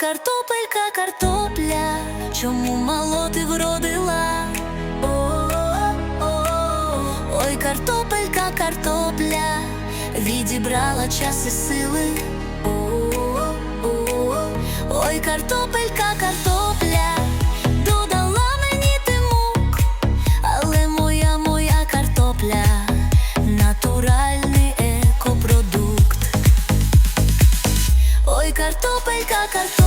картопелька, картопля, чому мало ти вродила? О, -о. Ой, картопелька, картопля, відібрала час і сили. О, -о. Ой, картопелька, картопля. Натуральний екопродукт Ой, картопелька, картопелька